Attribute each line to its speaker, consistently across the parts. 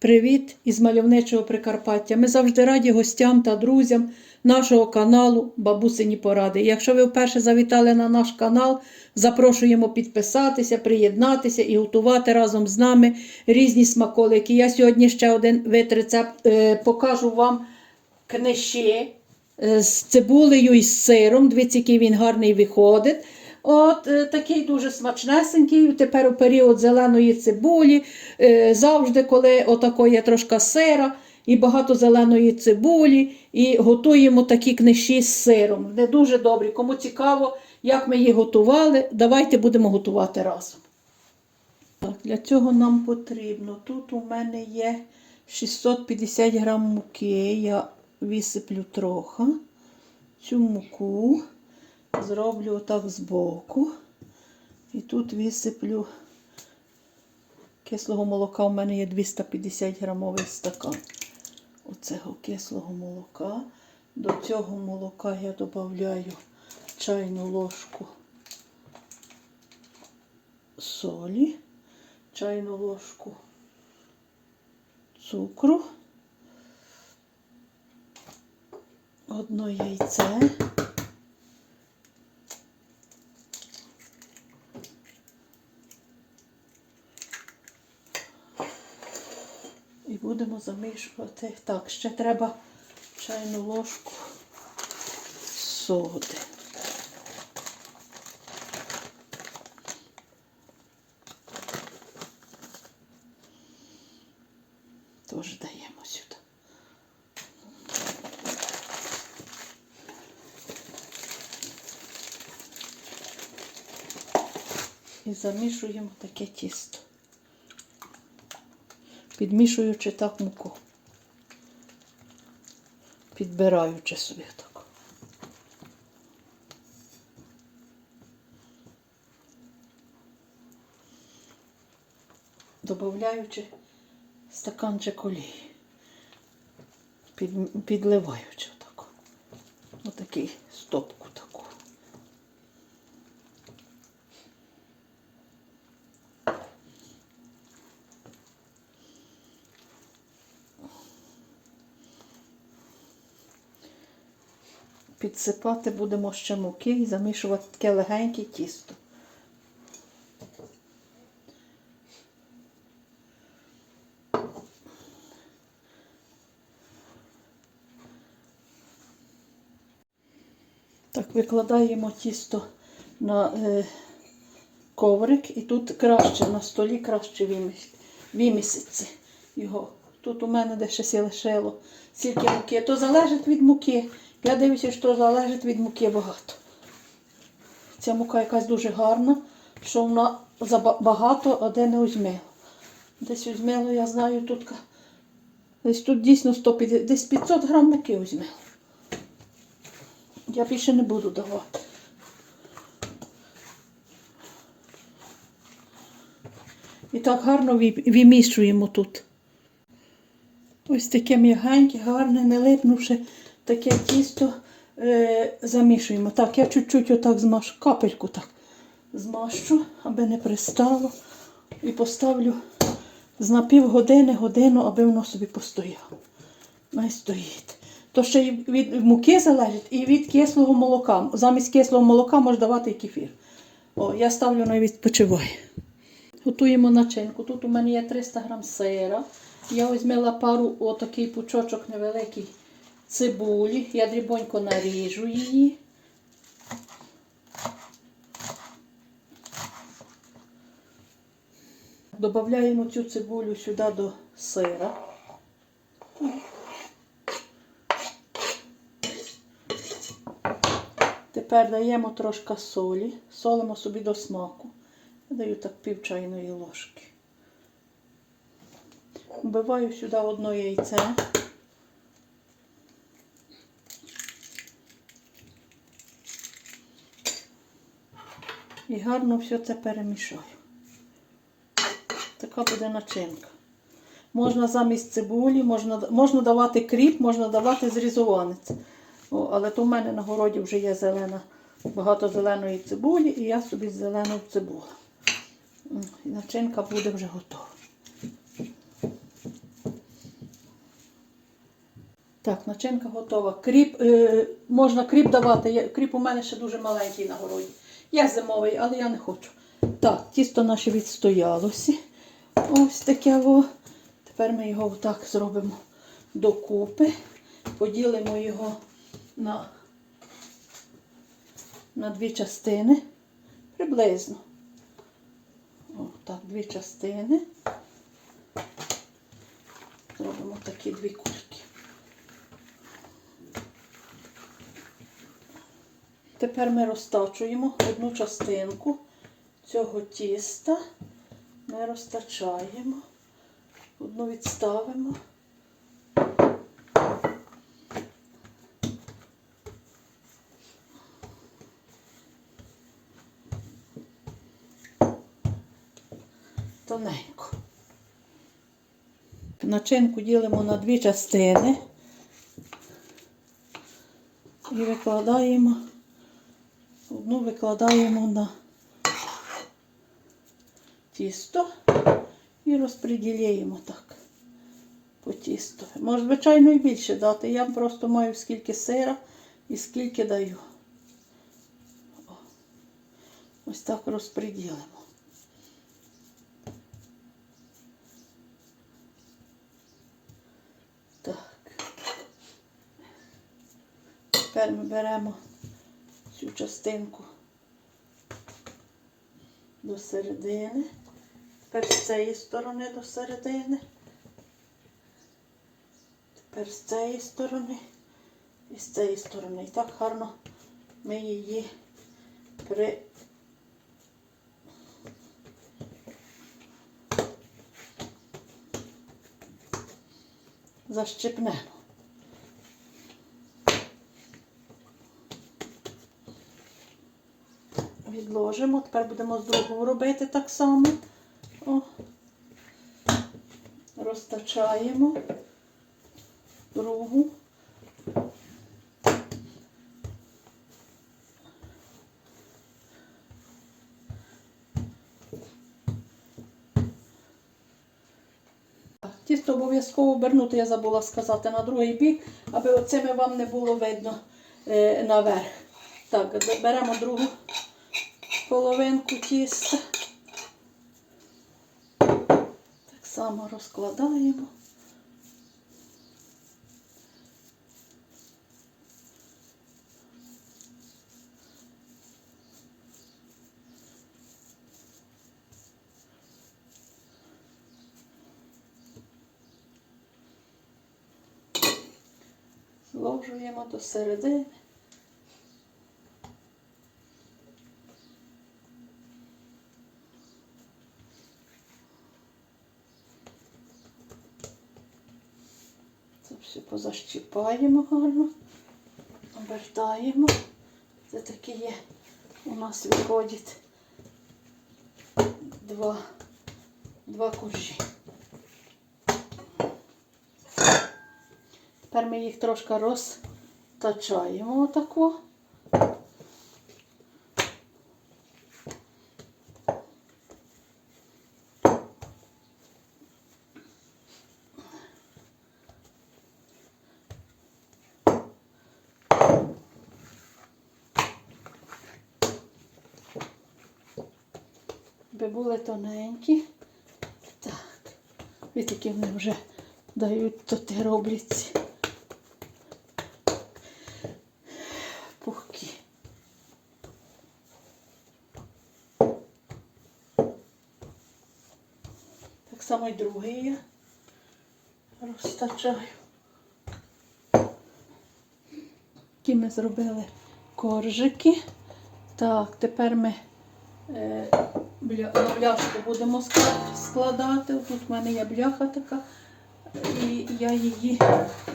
Speaker 1: Привіт із мальовничого Прикарпаття. Ми завжди раді гостям та друзям нашого каналу Бабусині Поради. Якщо ви вперше завітали на наш канал, запрошуємо підписатися, приєднатися і готувати разом з нами різні смаколики. Я сьогодні ще один вид рецепт е, покажу вам книші е, з цибулею і з сиром. Дивіться, який він гарний виходить. От е, такий дуже смачнесенький. Тепер у період зеленої цибулі. Е, завжди, коли отако є трошка сира і багато зеленої цибулі, і готуємо такі книжі з сиром. Вони дуже добрі. Кому цікаво, як ми їх готували, давайте будемо готувати разом. Так, для цього нам потрібно. Тут у мене є 650 грам муки. Я висиплю трохи цю муку. Зроблю отак збоку. І тут висиплю кислого молока. У мене є 250 грамовий стакан. Оцього кислого молока. До цього молока я додаю чайну ложку солі, чайну ложку цукру, одно яйце. І будемо замішувати. Так, ще треба чайну ложку соди. Теж даємо сюди. І замішуємо таке тісто підмішуючи так муку, підбираючи собі так. Добавляючи стаканчик олії, під, підливаючи отак. Отакий стопку таку. Підсипати будемо ще муки і замішувати таке легеньке тісто. Так, викладаємо тісто на е, коврик і тут краще на столі краще виміс- виміситься його. Тут у мене де ще лишило стільки муки. То залежить від муки. Я дивлюся, що залежить від муки багато. Ця мука якась дуже гарна, що вона забагато, а де не узьмило. Десь узьмило, я знаю, тут десь тут дійсно 150, десь 500 грам муки узьмило. Я більше не буду давати. І так гарно вимішуємо тут. Ось таке м'ягеньке, гарне, не липнувши таке тісто е, замішуємо. Так, я чуть-чуть отак змашу, капельку так змащу, аби не пристало. І поставлю з на півгодини, годину, аби воно собі постояло. Най стоїть. То ще й від муки залежить і від кислого молока. Замість кислого молока можна давати і кефір. О, я ставлю на відпочивай. Готуємо начинку. Тут у мене є 300 грам сира. Я візьмела пару отакий пучочок невеликий цибулі. Я дрібонько наріжу її. Добавляємо цю цибулю сюди до сира. Тепер даємо трошки солі, солимо собі до смаку. Я даю так пів чайної ложки. Вбиваю сюди одно яйце. І гарно все це перемішаю. Така буде начинка. Можна замість цибулі, можна, можна давати кріп, можна давати зрізуванець. О, але то в мене на городі вже є зелена, багато зеленої цибулі, і я собі зелену цибулю. М, І начинка буде вже готова. Так, начинка готова. Кріп, е, можна кріп давати. Я- Кріп у мене ще дуже маленький на городі. Я зимовий, але я не хочу. Так, тісто наше відстоялося. Ось таке. Во. Тепер ми його так зробимо докупи. Поділимо його на, на дві частини. Приблизно. О, так, дві частини. Зробимо такі дві кульки. Тепер ми розтачуємо одну частинку цього тіста. Ми розтачаємо, одну відставимо. Тоненько. Начинку ділимо на дві частини і викладаємо, одну викладаємо на тісто і розподіляємо так по тісту. Може, звичайно, і більше дати. Я просто маю скільки сира і скільки даю. Ось так розподілимо. Так. Тепер ми беремо цю частинку до середини. Тепер з цієї сторони до середини. Тепер з цієї сторони і з цієї сторони. І так гарно ми її при защипнемо. Відложимо. Тепер будемо з другого робити так само. О. Розтачаємо другу. Тісто обов'язково обернути, я забула сказати, на другий бік, аби оцими вам не було видно е, наверх. Так, беремо другу половинку тіста. Так само розкладаємо. Зложуємо до середини. Все позащіпаємо гарно, обертаємо. Це такі є. У нас виходять два, два коржі. Тепер ми їх трошки розтачаємо отако. Би були тоненькі. Так. І такі вони вже дають то ти робляться. Пухкі. Так само і другий я розтачаю. Такі ми зробили коржики. Так, тепер ми е, бля, на бляшку будемо складати. Тут в мене є бляха така. І я її,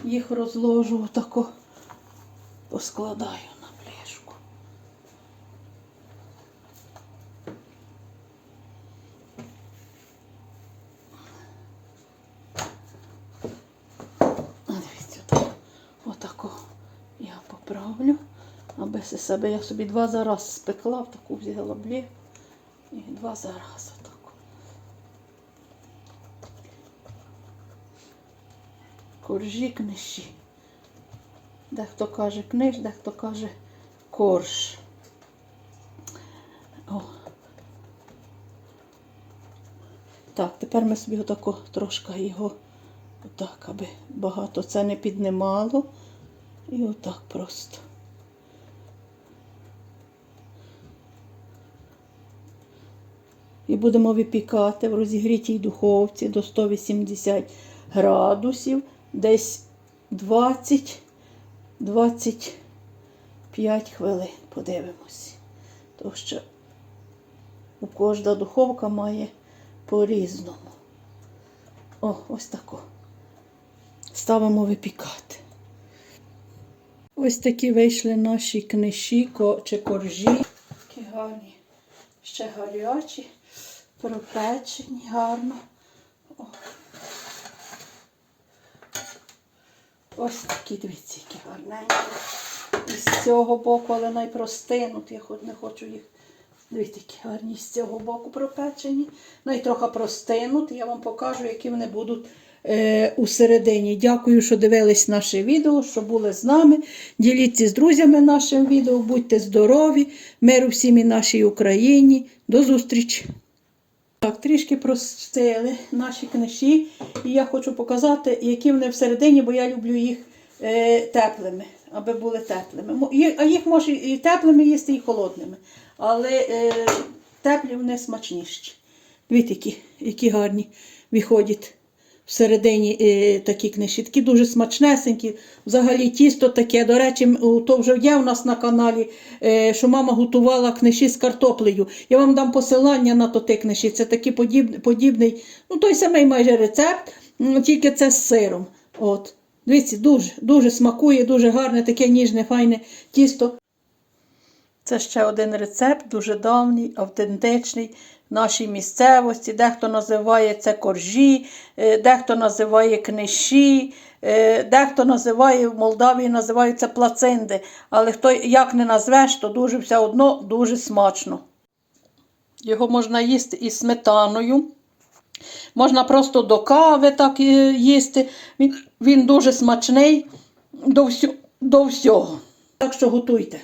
Speaker 1: їх розложу отако, поскладаю на бляшку. Дивіться, так. Отако я поправлю. Аби се себе я собі два зараз спекла, в таку взяла блі. І два зараз отако. Коржі книжі. Дехто каже книж, дехто каже корж. О. Так, тепер ми собі отако трошки його, отак, аби багато це не піднімало. І отак просто. І будемо випікати в розігрітій духовці до 180 градусів, десь 20 25 хвилин. Подивимось. Тому що у кожна духовка має по-різному. О, ось тако. Ставимо випікати. Ось такі вийшли наші книжі чи коржі. Такі гарні, ще гарячі, пропечені гарно. Ось такі, дивіться, які гарненькі. І з цього боку, але найпростинуть, я хоч не хочу їх. Дивіться, які гарні з цього боку пропечені. Найтрохи простинуть. Я вам покажу, які вони будуть е, у середині. Дякую, що дивились наше відео, що були з нами. Діліться з друзями нашим відео, будьте здорові, миру всім і нашій Україні. До зустрічі! Так, трішки простили наші книжі, і я хочу показати, які вони всередині, бо я люблю їх е, теплими, аби були теплими. А їх може і теплими їсти, і холодними. Але е, теплі вони смачніші. Дивіться, які, які гарні виходять всередині е, такі книжі. Дуже смачнесенькі. Взагалі тісто таке. До речі, то вже є у нас на каналі, е, що мама готувала книжі з картоплею. Я вам дам посилання на то ті книжі. Це такий подіб, подібний, ну той самий майже рецепт, тільки це з сиром. От. Дивіться, дуже, дуже смакує, дуже гарне, таке ніжне, файне тісто. Це ще один рецепт, дуже давній, автентичний нашій місцевості. Дехто називає це коржі, е, дехто називає книші, е, дехто називає в Молдавії називаються плацинди. Але хто як не назвеш, то дуже все одно дуже смачно. Його можна їсти із сметаною. Можна просто до кави так е, їсти. Він, він дуже смачний до, всю, до всього. Так що готуйте.